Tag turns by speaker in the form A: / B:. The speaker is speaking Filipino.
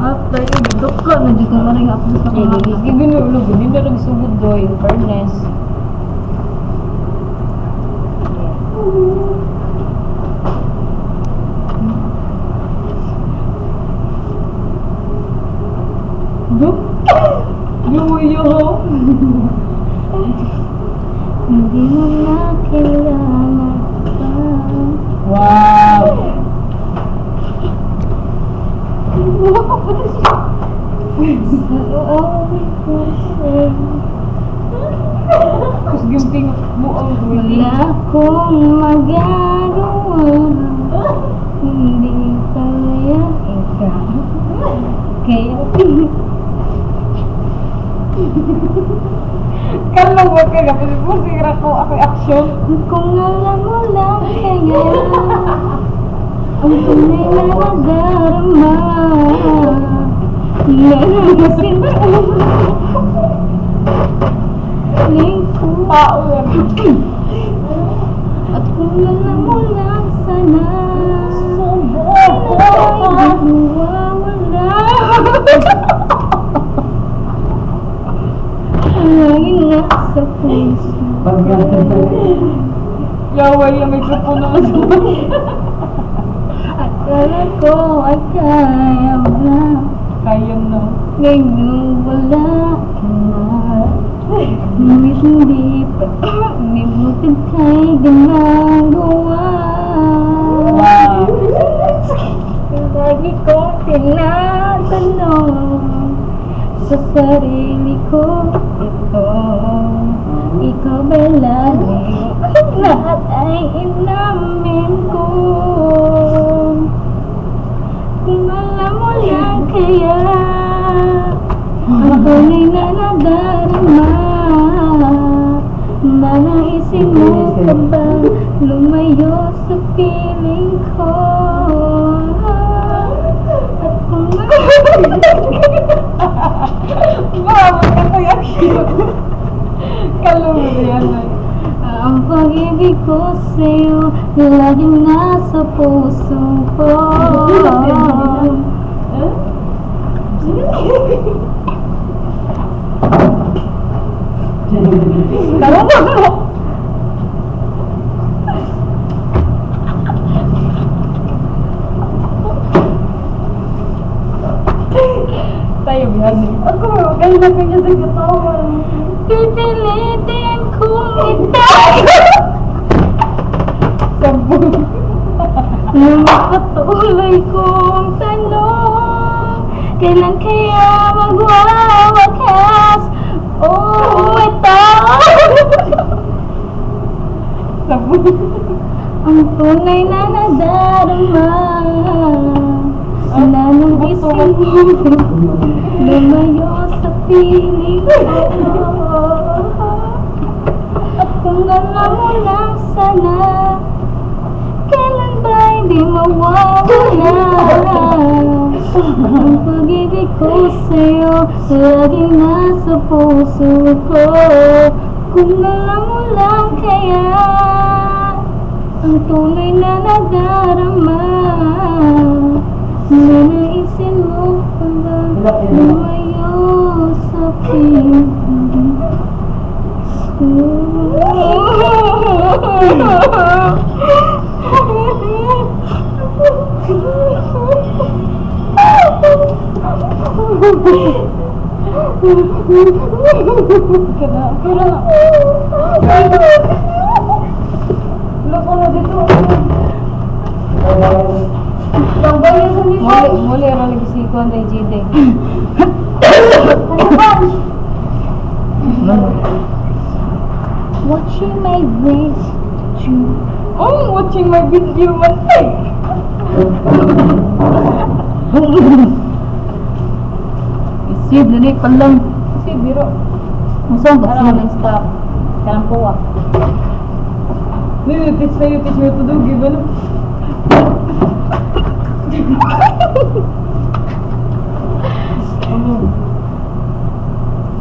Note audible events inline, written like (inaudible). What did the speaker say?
A: After dudok ka na di ka na rin ako sa mga
B: gigi binulog, hindi na nagsugod do, in fairness. Duk! Yuyo ho!
A: Hindi mo na kailangan pa.
B: Wow!
A: Sa oowi ko sa'yo.
B: Tapos gimping mo ang
A: Wala akong magagawa. Hindi kaya ikaw. Kaya
B: Kalau ba ka na, pwede mo sigra ko ako action.
A: kung alam mo lang kaya ang tunay na nadarama Ko Lingkod
B: Tao yan.
A: At kung alam mo lang sana
B: Subo!
A: Ay, di mawawala Lagi nasa puso
B: Yaway yung mikropono mo sa
A: Akala ko ay kaya na
B: Kaya na.
A: Ngayon wala ka na Ngunit hindi pa May butid kay ginagawa
B: Wow.
A: Lagi kong tinatanong Sa sarili ko ito Ikaw ba lagi Lahat ay inamin mo pa ba Lumayo sa piling ko At kung
B: action. Kalau mo yan.
A: Ang pag-ibig ko sa'yo Laging nasa puso ko
B: Tama mo. Kaya na kanya sa katawan.
A: Pipilitin kong itago
B: Sabog.
A: Nung patuloy kong tanong Kailan kaya magwawakas Oh, ito
B: Sabog.
A: Ang tunay na nadarama Na nung isip mo Lumayo piling ko At kung alam mo lang sana Kailan ba hindi mawawala Ang pag-ibig ko sa'yo Laging nasa puso ko Kung alam mo lang kaya Ang tunay na nadarama Na naisin mo pa ba Lumayo
B: Muli, muli, (coughs) ano lagi si Kuan kay JD.
A: watching my best you.
B: I'm watching my video myself. يصير
A: لنيك قلم
B: يصير
A: بيروح
B: مصاب انا من ستاب كلام قوة مين بيتش سيو بيتش وتدوق بنو Oh.